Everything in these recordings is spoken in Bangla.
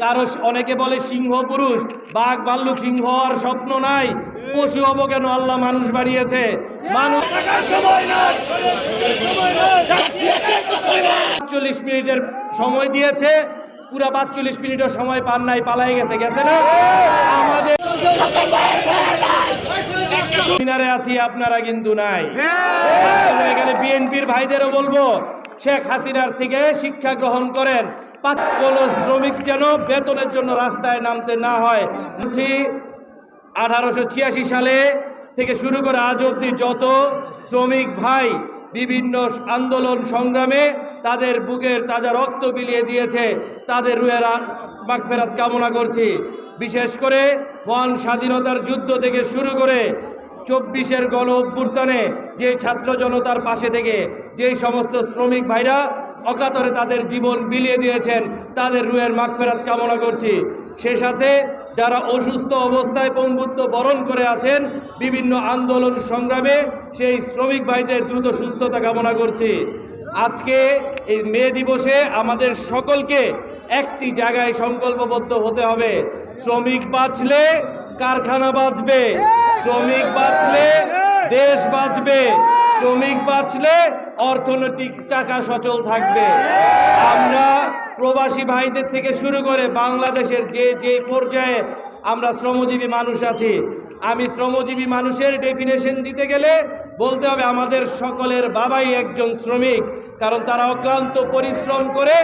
কারও অনেকে বলে সিংহ পুরুষ বাঘ ভাল্লুক সিংহ আর স্বপ্ন নাই। পশু হব কেন? আল্লাহ মানুষ বানিয়েছে। মানুষ চল্লিশ মিনিটের সময় দিয়েছে। পুরা পাঁচচল্লিশ মিনিটের সময় পান নাই পালাই গেছে গেছে না? আমাদের মিনারে আছি আপনারা কিন্তু নাই। এখানে বিএনপির ভাইদেরও বলব শেখ হাসিনার থেকে শিক্ষা গ্রহণ করেন। পাঁচ শ্রমিক যেন বেতনের জন্য রাস্তায় নামতে না হয়। আঠারোশো ছিয়াশি সালে থেকে শুরু করে আজ অব্দি যত শ্রমিক ভাই বিভিন্ন আন্দোলন সংগ্রামে তাদের বুকের তাজা রক্ত বিলিয়ে দিয়েছে, তাদের রুয়ের মাগফেরাত কামনা করছি। বিশেষ করে মহান স্বাধীনতার যুদ্ধ থেকে শুরু করে চব্বিশের গণ অভ্যুত্থানে যে ছাত্র জনতার পাশে থেকে যে সমস্ত শ্রমিক ভাইরা অকাতরে তাদের জীবন বিলিয়ে দিয়েছেন, তাদের রুয়ের মাগফেরাত কামনা করছি। সে সাথে যারা অসুস্থ অবস্থায় পঙ্গুত্ব বরণ করে আছেন, বিভিন্ন আন্দোলন সংগ্রামে সেই শ্রমিক ভাইদের দ্রুত সুস্থতা কামনা করছি। আজকে এই মে দিবসে আমাদের সকলকে একটি জায়গায় সংকল্পবদ্ধ হতে হবে। শ্রমিক বাঁচলে কারখানা বাঁচবে। শ্রমিক বাঁচলে দেশ বাঁচবে। শ্রমিক বাঁচলে অর্থনৈতিক চাকা সচল থাকবে। আমরা প্রবাসী ভাইদের থেকে শুরু করে বাংলাদেশের যে যে পর্যায়ে আমরা শ্রমজীবী মানুষ আছি, আমি শ্রমজীবী মানুষের ডেফিনেশন দিতে গেলে বলতে হবে আমাদের সকলের বাবাই একজন শ্রমিক, কারণ তারা অক্লান্ত পরিশ্রম করে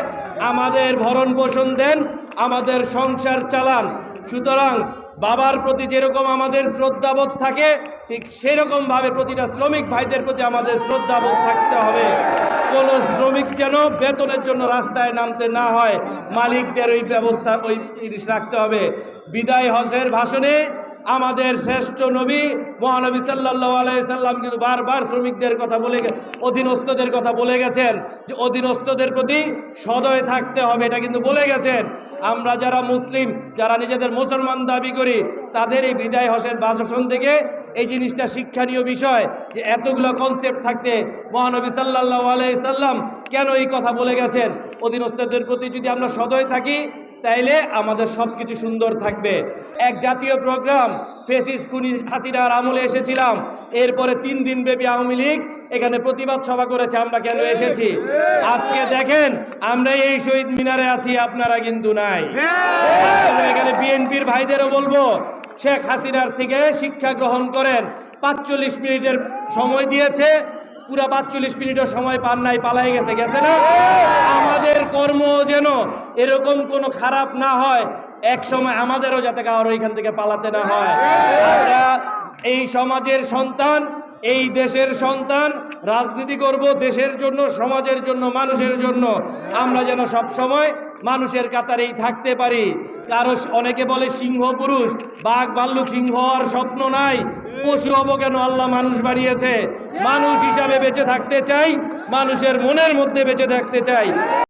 আমাদের ভরণ পোষণ দেন, আমাদের সংসার চালান। সুতরাং বাবার প্রতি যেরকম আমাদের শ্রদ্ধাবোধ থাকে, ঠিক সেরকম ভাবে প্রতিটা শ্রমিক ভাইদের প্রতি আমাদের শ্রদ্ধাবোধ থাকতে হবে। কোন শ্রমিক যেন বেতনের জন্য রাস্তায় নামতে না হয়, মালিকদের ওই ব্যবস্থা, ওই জিনিস রাখতে হবে। বিদায় হজের ভাষণে আমাদের শ্রেষ্ঠ নবী মহানবী সাল্লাহ আলাইসাল্লাম কিন্তু বারবার শ্রমিকদের কথা বলে অধীনস্থদের কথা বলে গেছেন যে অধীনস্থদের প্রতি সদয় থাকতে হবে, এটা কিন্তু বলে গেছেন। আমরা যারা মুসলিম, যারা নিজেদের মুসলমান দাবি করি, তাদের এই বিদায় হসের বাসন থেকে এই জিনিসটা শিক্ষণীয় বিষয় যে এতগুলো কনসেপ্ট থাকতে মহানবী সাল্লাহ আলাইসাল্লাম কেন এই কথা বলে গেছেন? অধীনস্থদের প্রতি যদি আমরা সদয় থাকি, তাইলে আমাদের সব কিছু সুন্দর থাকবে। এক জাতীয় প্রোগ্রাম ফেসিস কুনি হাসিনার আমলে এসেছিলাম। এরপরে তিন দিন ব্যাপী আওয়ামী লীগ এখানে প্রতিবাদ সভা করেছে আমরা কেন এসেছি? আজকে দেখেন আমরা এই শহীদ মিনারে আছি আপনারা কিন্তু নাই। এখানে বিএনপির ভাইদেরও বলব শেখ হাসিনার থেকে শিক্ষা গ্রহণ করেন। পাঁচচল্লিশ মিনিটের সময় দিয়েছে পুরা পাঁচচল্লিশ মিনিটের সময় পান নাই পালাই গেছে গেছে না? আমাদের কর্ম যেন এরকম কোনো খারাপ না হয় এক সময় আমাদেরও যাতে কারও এখান থেকে পালাতে না হয়। আমরা এই সমাজের সন্তান এই দেশের সন্তান রাজনীতি করব দেশের জন্য, সমাজের জন্য, মানুষের জন্য। আমরা যেন সব সময় মানুষের কাতারেই থাকতে পারি। কারও অনেকে বলে সিংহ পুরুষ। বাঘ, ভাল্লুক, সিংহ আর স্বপ্ন নাই। পশু হব কেন? আল্লাহ মানুষ বানিয়েছে। মানুষ হিসাবে বেঁচে থাকতে চাই। মানুষের মনের মধ্যে বেঁচে থাকতে চাই।